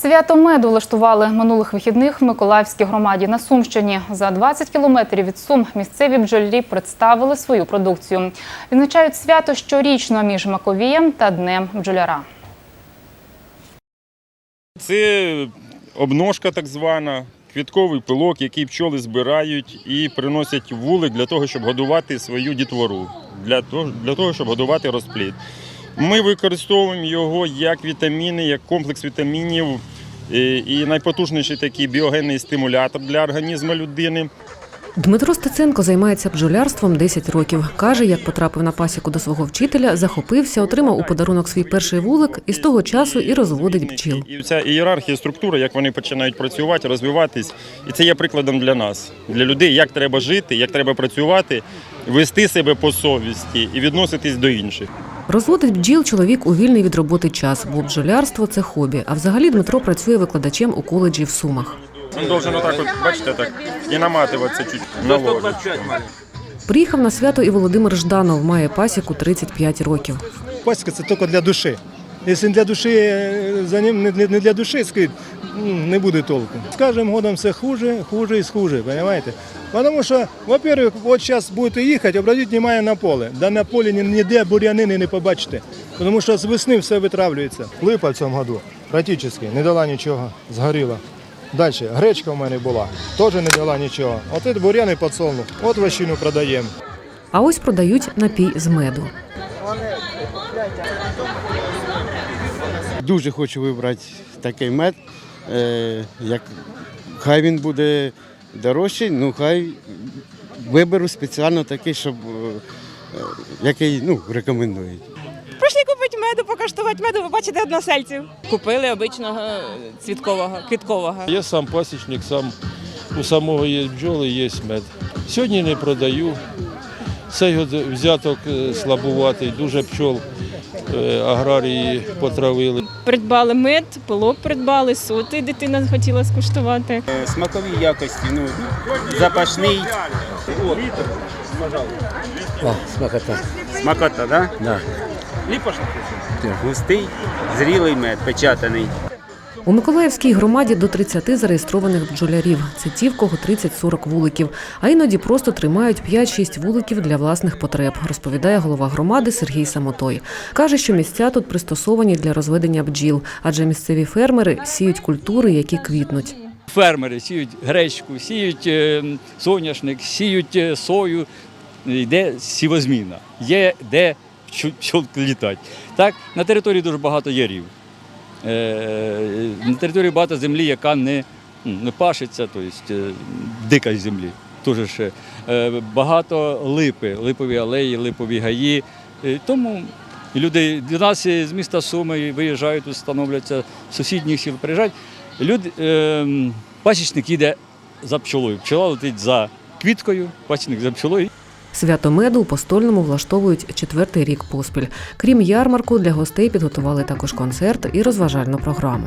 Свято меду влаштували минулих вихідних в Миколаївській громаді на Сумщині. За 20 кілометрів від Сум місцеві бджолярі представили свою продукцію. Відзначають свято щорічно між Маковієм та Днем бджоляра. Це обножка так звана, квітковий пилок, який пчоли збирають і приносять вулик для того, щоб годувати свою дітвору, для того щоб годувати розплід. Ми використовуємо його як вітаміни, як комплекс вітамінів і, і найпотужніший такий біогенний стимулятор для організму людини. Дмитро Стеценко займається бджолярством 10 років. Каже, як потрапив на пасіку до свого вчителя, захопився, отримав у подарунок свій перший вулик і з того часу і розводить бджіл. І ця ієрархія, структура, як вони починають працювати, розвиватись, і це є прикладом для нас, для людей, як треба жити, як треба працювати, вести себе по совісті і відноситись до інших. Розводить бджіл чоловік у вільний від роботи час, бо бджолярство це хобі. А взагалі Дмитро працює викладачем у коледжі в Сумах. Він должен отак, от, бачите, так і наматуватися чуть на ложечку. Приїхав на свято і Володимир Жданов, має пасіку 35 років. Пасіка це тільки для душі. Якщо для душі, е, за ним не для, душі, скажіть, не буде толку. З кожним годом все хуже, хуже і хуже, розумієте? Тому що, во-первых, от зараз будете їхати, обратіть увагу на поле. Да на полі ні- ніде бур'янини не побачите. Тому що з весни все витравлюється. Липа в цьому году практично не дала нічого, згоріла. Далі, гречка в мене була, теж не дала нічого. От це бур'яний подсолнух, от вощину продаємо. А ось продають напій з меду. Дуже хочу вибрати такий мед. Е, як, хай він буде дорожчий, ну хай виберу спеціально такий, щоб е, е, який ну, рекомендують. Прийшли купити меду, покаштувати меду, ви бачите односельців. Купили обичного цвіткового, квіткового. Я сам пасічник, сам у самого є бджоли, є мед. Сьогодні не продаю. Цей взяток е, слабуватий, дуже пчол е, аграрії потравили. Придбали мед, пилок придбали, сути дитина хотіла скуштувати. смакові якості, ну, запашний. О, смакота. Смакота, да? Да. Густий, зрілий мед, печатаний. У Миколаївській громаді до 30 зареєстрованих бджолярів. Це ті, в кого 30-40 вуликів. А іноді просто тримають 5-6 вуликів для власних потреб, розповідає голова громади Сергій Самотой. Каже, що місця тут пристосовані для розведення бджіл, адже місцеві фермери сіють культури, які квітнуть. Фермери сіють гречку, сіють е, соняшник, сіють е, сою, йде сівозміна, є де пчолки літати. Так, на території дуже багато ярів. Е, на території багато землі, яка не, не пашиться, тобто дика землі. Дуже. Е, багато липи, липові алеї, липові гаї. Тому люди до нас з міста Суми виїжджають, тут становляться сусідніх сіл, приїжджають. Люди, пасічник їде за пчолою. Пчола летить за квіткою, пасічник за пчолою. Свято меду у Постольному влаштовують четвертий рік поспіль. Крім ярмарку, для гостей підготували також концерт і розважальну програму.